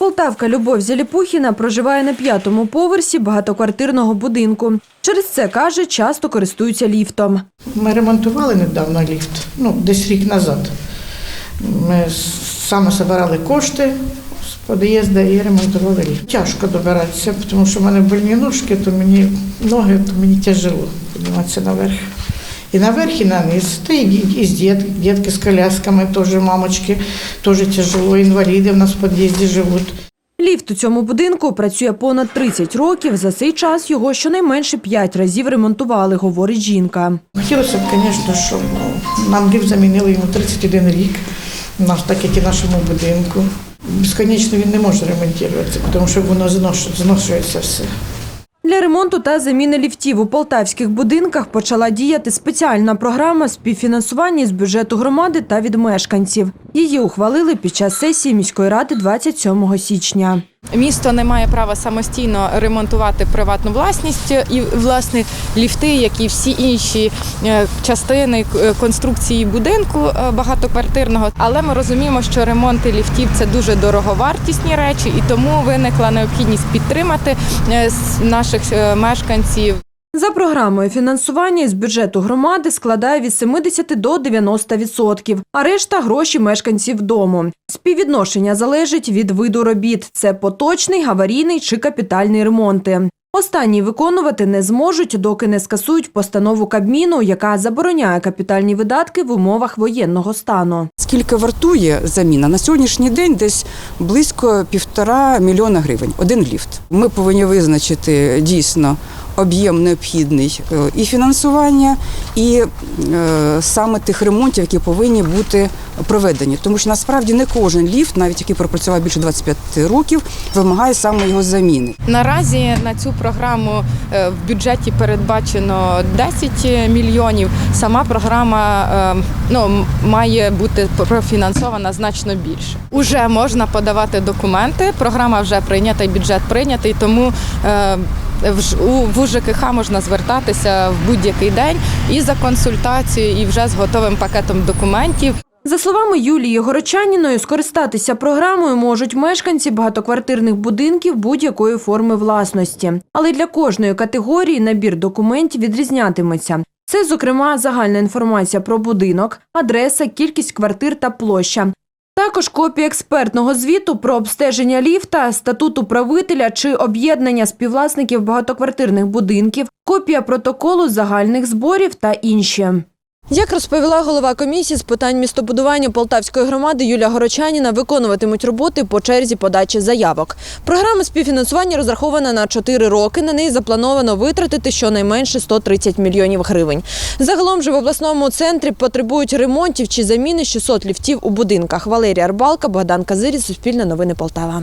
Полтавка Любов Зяліпухіна проживає на п'ятому поверсі багатоквартирного будинку. Через це, каже, часто користуються ліфтом. Ми ремонтували недавно ліфт, ну, десь рік назад. Ми саме збирали кошти з під'їзду і ремонтували ліфт. Тяжко добиратися, тому що в мене больні ножки, то мені ноги, то мені тяжело підніматися наверх. І наверх, і на низ. Та і, і з діт, дітки з колясками, теж мамочки, теж тяжело, інваліди в нас в під'їзді живуть. Ліфт у цьому будинку працює понад 30 років. За цей час його щонайменше 5 разів ремонтували, говорить жінка. Хотілося б, звісно, щоб ну, нам ліфт замінили йому 31 рік, у так як і нашому будинку. Безконечно він не може ремонтуватися, тому що воно зношується все. Для ремонту та заміни ліфтів у полтавських будинках почала діяти спеціальна програма співфінансування з бюджету громади та від мешканців. Її ухвалили під час сесії міської ради 27 січня. Місто не має права самостійно ремонтувати приватну власність і власне ліфти, як і всі інші е, частини е, конструкції будинку е, багатоквартирного. Але ми розуміємо, що ремонти ліфтів це дуже дороговартісні речі, і тому виникла необхідність підтримати наших мешканців. За програмою фінансування із бюджету громади складає від 70 до 90 відсотків, а решта гроші мешканців дому. Співвідношення залежить від виду робіт: це поточний, аварійний чи капітальний ремонти. Останні виконувати не зможуть, доки не скасують постанову Кабміну, яка забороняє капітальні видатки в умовах воєнного стану. Скільки вартує заміна? На сьогоднішній день десь близько півтора мільйона гривень. Один ліфт. Ми повинні визначити дійсно об'єм необхідний е, і фінансування, і е, саме тих ремонтів, які повинні бути проведені. Тому що насправді не кожен ліфт, навіть який пропрацював більше 25 років, вимагає саме його заміни. Наразі на цю програму е, в бюджеті передбачено 10 мільйонів. Сама програма ну, має бути профінансована значно більше. Уже можна подавати документи. Програма вже прийнята, і бюджет прийнятий, тому. В УЖКХ можна звертатися в будь-який день і за консультацією, і вже з готовим пакетом документів. За словами Юлії Горочаніної, скористатися програмою можуть мешканці багатоквартирних будинків будь-якої форми власності. Але для кожної категорії набір документів відрізнятиметься. Це, зокрема, загальна інформація про будинок, адреса, кількість квартир та площа. Також копія експертного звіту про обстеження ліфта, статут управителя чи об'єднання співвласників багатоквартирних будинків, копія протоколу загальних зборів та інші. Як розповіла голова комісії з питань містобудування Полтавської громади Юлія Горочаніна, виконуватимуть роботи по черзі подачі заявок. Програма співфінансування розрахована на 4 роки. На неї заплановано витратити щонайменше 130 мільйонів гривень. Загалом же в обласному центрі потребують ремонтів чи заміни 600 ліфтів у будинках. Валерія Арбалка, Богдан Казирі, Суспільне новини Полтава.